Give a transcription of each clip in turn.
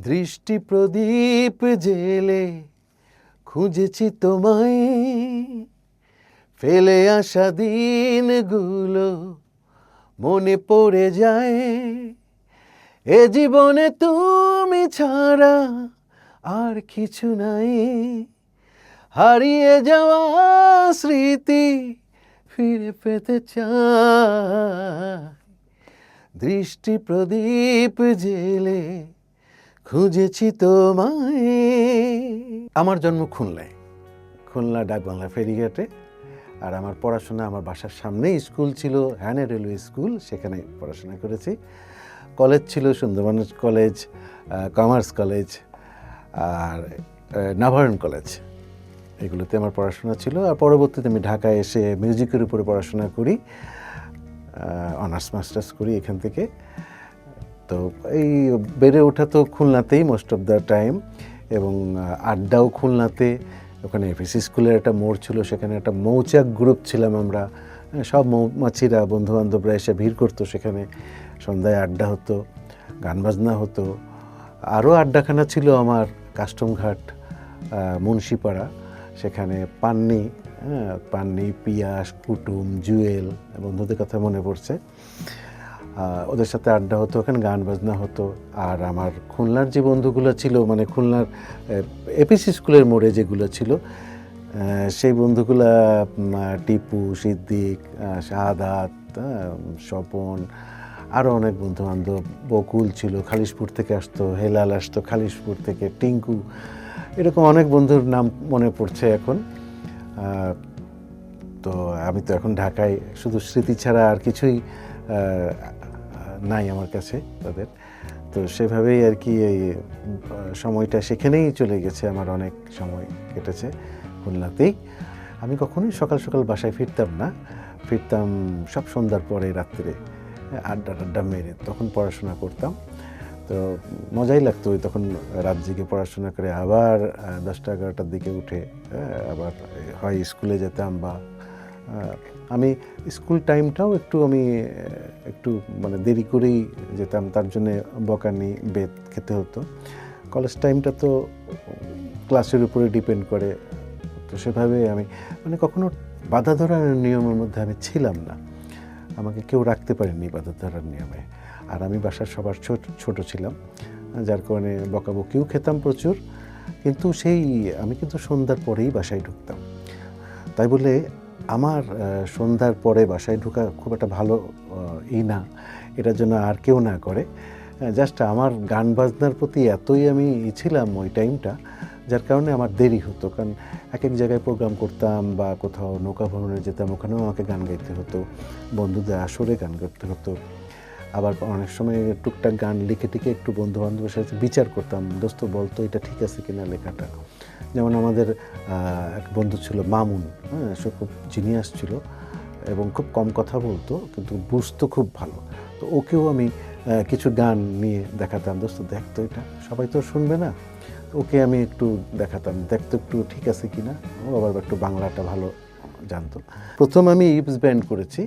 দৃষ্টি প্রদীপ জেলে খুঁজেছি তোমায়। ফেলে আসা দিনগুলো মনে পড়ে যায়। এ জীবনে তুমি ছাড়া আর কিছু নাই। হারিয়ে যাওয়া স্মৃতি ফিরে পেতে চাই। দৃষ্টি প্রদীপ জেলে খুঁজেছি তোমায়। আমার জন্ম খুলনায়। খুলনা ডাক বাংলা ফেরিঘাটে। আর আমার পড়াশোনা আমার বাসার সামনেই স্কুল ছিল, হ্যানে রেলওয়ে স্কুল, সেখানে পড়াশোনা করেছি। কলেজ ছিল সুন্দরবন কলেজ কমার্স কলেজ, আর নাভারণ কলেজ। এগুলোতে আমার পড়াশোনা ছিল। আর পরবর্তীতে আমি ঢাকায় এসে মিউজিকের উপরে পড়াশোনা করি অনার্স মাস্টার্স করি এখান থেকে। তো এই বেড়ে ওঠা তো খুলনাতেই মোস্ট অফ দ্য টাইম এবং আড্ডাও খুলনাতে। ওখানে এফএসি স্কুলের একটা মোড় ছিল, সেখানে একটা মৌচাক গ্রুপ ছিলাম আমরা। সব মৌমাছিরা, বন্ধুবান্ধবরা এসে ভিড় করতো সেখানে। সন্ধ্যায় আড্ডা হতো, গান বাজনা হতো। আরও আড্ডাখানা ছিল আমার কাস্টমঘাট মুন্সিপাড়া। সেখানে পান্নি হ্যাঁ পান্নি, পিয়াস, কুটুম, জুয়েল, বন্ধুদের কথা মনে পড়ছে। ওদের সাথে আড্ডা হতো, ওখানে গান বাজনা হতো। আর আমার খুলনার যে বন্ধুগুলো ছিল মানে খুলনার এপিসি স্কুলের মোড়ে যেগুলো ছিল সেই বন্ধুগুলা টিপু, সিদ্দিক শাহাদাত স্বপন আরও অনেক বন্ধু বান্ধব বকুল ছিল, খালিশপুর থেকে আসতো, হেলাল আসতো, খালিশপুর থেকে, টিঙ্কু, এরকম অনেক বন্ধুর নাম মনে পড়ছে এখন। তো আমি তো এখন ঢাকায়, শুধু স্মৃতি ছাড়া আর কিছুই নাই আমার কাছে তাদের। তো সেভাবেই আর কি এই সময়টা সেখানেই চলে গেছে, আমার অনেক সময় কেটেছে খুলনাতেই। আমি কখনোই সকাল সকাল বাসায় ফিরতাম না। ফিরতাম সব সন্ধ্যার পরে রাত্রে, আড্ডা টাড্ডা মেরে তখন পড়াশোনা করতাম। তো মজাই লাগতো ওই তখন রাত জেগে পড়াশোনা করে আবার দশটা এগারোটার দিকে উঠে আবার হয় স্কুলে যেতাম বা আমি স্কুল টাইমটাও একটু আমি একটু মানে দেরি করেই যেতাম, তার জন্যে বকানি বেদ খেতে হতো। কলেজ টাইমটা তো ক্লাসের উপরে ডিপেন্ড করে, তো সেভাবে আমি মানে কখনো বাধা ধরার নিয়মের মধ্যে আমি ছিলাম না। আমাকে কেউ রাখতে পারেনি বাধা ধরার নিয়মে। আর আমি বাসার সবার ছোট ছোট ছিলাম, যার কারণে বকাবকিও খেতাম প্রচুর, কিন্তু সেই, আমি কিন্তু সন্ধ্যার পরেই বাসায় ঢুকতাম। তাই বলে আমার সন্ধ্যার পরে বাসায় ঢোকা খুব একটা ভালো ই না। এটার জন্য আর কেউ না করে। জাস্ট আমার গান বাজনার প্রতি এতই আমি ই ছিলাম ওই টাইমটা, যার কারণে আমার দেরি হতো। কারণ এক এক জায়গায় প্রোগ্রাম করতাম বা কোথাও নৌকা ভ্রমণে যেতাম, ওখানেও আমাকে গান গাইতে হতো, বন্ধুদের আসরে গান গাইতে হতো। আবার অনেক সময় টুকটাক গান লিখে টিখে একটু বন্ধু বান্ধবের সাথে বিচার করতাম, দোস্ত বলতো এটা ঠিক আছে কিনা লেখাটা? যেমন আমাদের এক বন্ধু ছিল মামুন হ্যাঁ সে খুব জিনিয়াস ছিল এবং খুব কম কথা বলতো, কিন্তু বুঝতো খুব ভালো। তো ওকেও আমি কিছু গান নিয়ে দেখাতাম, দোস্ত দেখতো এটা, সবাই তো শুনবে না। ওকে আমি একটু দেখাতাম দেখতো একটু ঠিক আছে কি না ও আবার একটু বাংলাটা ভালো জানতো। প্রথম আমি ইপস ব্যান্ড করেছি।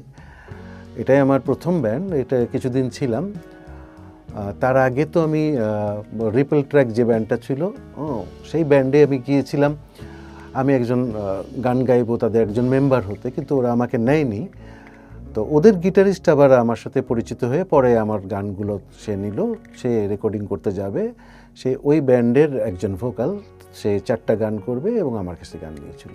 এটাই আমার প্রথম ব্যান্ড এটা কিছুদিন ছিলাম। তার আগে তো আমি রিপল ট্র্যাক যে ব্যান্ডটা ছিল, ও, সেই ব্যান্ডে আমি গিয়েছিলাম। আমি একজন গান গাইবো, তাদের একজন মেম্বার হতে, কিন্তু ওরা আমাকে নেয়নি। তো ওদের গিটারিস্ট আবার আমার সাথে পরিচিত হয়ে পরে আমার গানগুলো সে নিল, সে রেকর্ডিং করতে যাবে। সে ওই ব্যান্ডের একজন ভোকাল সে চারটা গান করবে এবং আমার কাছে গান দিয়েছিল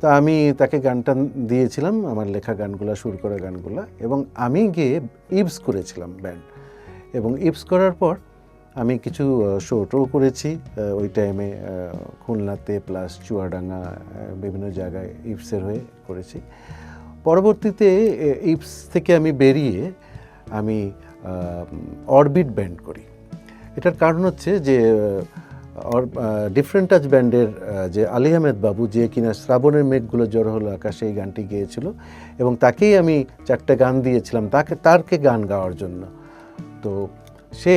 তা আমি তাকে গানটা দিয়েছিলাম, আমার লেখা গানগুলা, সুর করা গানগুলা, এবং আমি গিয়ে ইবস করেছিলাম ব্যান্ড। এবং ইবস করার পর আমি কিছু শো টো করেছি ওই টাইমে খুলনাতে প্লাস চুয়াডাঙ্গা বিভিন্ন জায়গায় ইপসের হয়ে করেছি। পরবর্তীতে ইপস থেকে আমি বেরিয়ে আমি অরবিট ব্যান্ড করি। এটার কারণ হচ্ছে যে ডিফারেন্ট টাচ ব্যান্ডের যে আলী আহমেদ বাবু, যে কিনা শ্রাবণের মেঘগুলো জড়ো হলো আকাশে, এই গানটি গেয়েছিল। এবং তাকেই আমি চারটে গান দিয়েছিলাম, তাকে, তারকে গান গাওয়ার জন্য। তো সে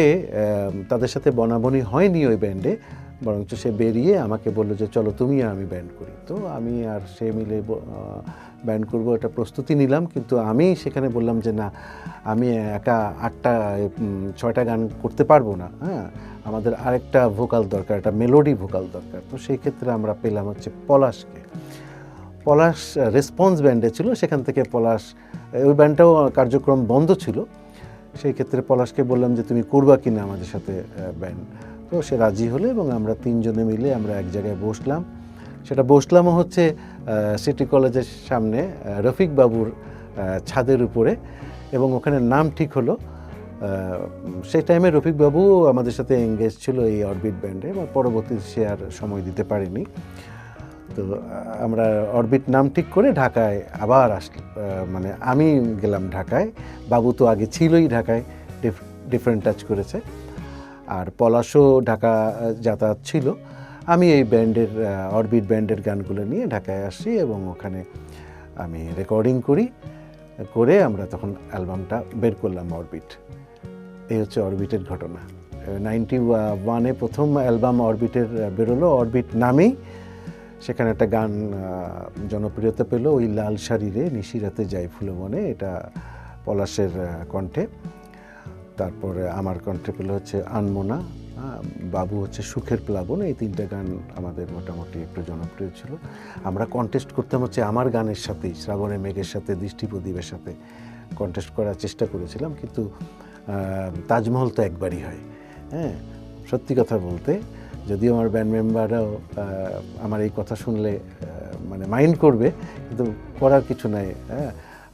তাদের সাথে বনাবনি হয়নি ওই ব্যান্ডে বরঞ্চ সে বেরিয়ে আমাকে বলল যে, চলো তুমি আর আমি ব্যান্ড করি। তো আমি আর সে মিলে ব্যান্ড করব এটা প্রস্তুতি নিলাম। কিন্তু আমি সেখানে বললাম যে, না, আমি একা আটটা ছয়টা গান করতে পারব না। হ্যাঁ আমাদের আরেকটা ভোকাল দরকার, একটা মেলোডি ভোকাল দরকার। তো সেই ক্ষেত্রে আমরা পেলাম হচ্ছে পলাশকে। পলাশ রেসপন্স ব্যান্ডে ছিল। সেখান থেকে পলাশ ওই ব্যান্ডটাও কার্যক্রম বন্ধ ছিল। সেই ক্ষেত্রে পলাশকে বললাম যে, তুমি করবা কিনা আমাদের সাথে ব্যান্ড তো সে রাজি হলো এবং আমরা তিনজনে মিলে আমরা এক জায়গায় বসলাম। সেটা বসলামও হচ্ছে সিটি কলেজের সামনে রফিক বাবুর ছাদের উপরে এবং ওখানে নাম ঠিক হলো। সেই টাইমে রফিকবাবু আমাদের সাথে এঙ্গেজ ছিল এই অরবিট ব্যান্ডে এবং পরবর্তীতে সে আর সময় দিতে পারেনি। তো আমরা অরবিট নাম ঠিক করে ঢাকায় আবার আস মানে আমি গেলাম ঢাকায়। বাবু তো আগে ছিলই ঢাকায় ডিফারেন্ট টাচ করেছে। আর পলাশও ঢাকা যাতায়াত ছিল। আমি এই ব্যান্ডের অরবিট ব্যান্ডের গানগুলো নিয়ে ঢাকায় আসি এবং ওখানে আমি রেকর্ডিং করি। করে আমরা তখন অ্যালবামটা বের করলাম অরবিট। এই হচ্ছে অরবিটের ঘটনা। নাইনটি ওয়ানে প্রথম অ্যালবাম অরবিটের বেরোলো। অরবিট নামেই সেখানে একটা গান জনপ্রিয়তা পেল। ওই লাল শাড়িরে নিশিরাতে যাই ফুলবনে। এটা পলাশের কণ্ঠে। তারপরে আমার কণ্ঠে হচ্ছে আনমোনা বাবু হচ্ছে সুখের প্লাবন, এই তিনটা গান আমাদের মোটামুটি একটু জনপ্রিয় ছিল। আমরা কন্টেস্ট করতাম হচ্ছে আমার গানের সাথেই শ্রাবণের মেঘের সাথে দৃষ্টি প্রদীপের সাথে কন্টেস্ট করার চেষ্টা করেছিলাম, কিন্তু তাজমহল তো একবারই হয়। হ্যাঁ সত্যি কথা বলতে, যদিও আমার ব্যান্ড মেম্বাররাও আমার এই কথা শুনলে মানে মাইন্ড করবে, কিন্তু করার কিছু নাই। হ্যাঁ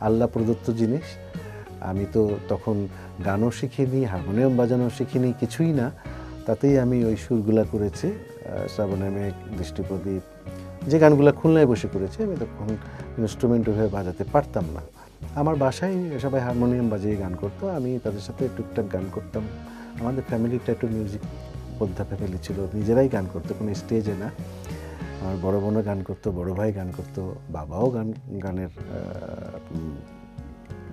আল্লাহ প্রদত্ত জিনিস। আমি তো তখন গানও শিখিনি হারমোনিয়াম বাজানো শিখিনি কিছুই না। তাতেই আমি ওই সুরগুলা করেছি আহ, শ্রাবণের মেঘ দৃষ্টিপ্রদীপ। যে গানগুলো খুলনায় বসে করেছি আমি তখন ইনস্ট্রুমেন্ট ওইভাবে বাজাতে পারতাম না। আমার বাসায় সবাই হারমোনিয়াম বাজিয়ে গান করতো আমি তাদের সাথে টুকটাক গান করতাম। আমাদের ফ্যামিলিটা একটু মিউজিক বোদ্ধা ফ্যামিলি ছিল নিজেরাই গান করতো কোনো স্টেজে না। আমার বড় বোনও গান করতো বড় ভাই গান করতো বাবাও গান গানের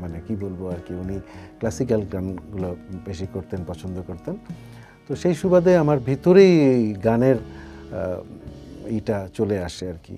মানে কি বলব আর কি, উনি ক্লাসিক্যাল গানগুলো বেশি করতেন, পছন্দ করতেন। তো সেই সুবাদে আমার ভিতরেই গানের এটা চলে আসে আর কি।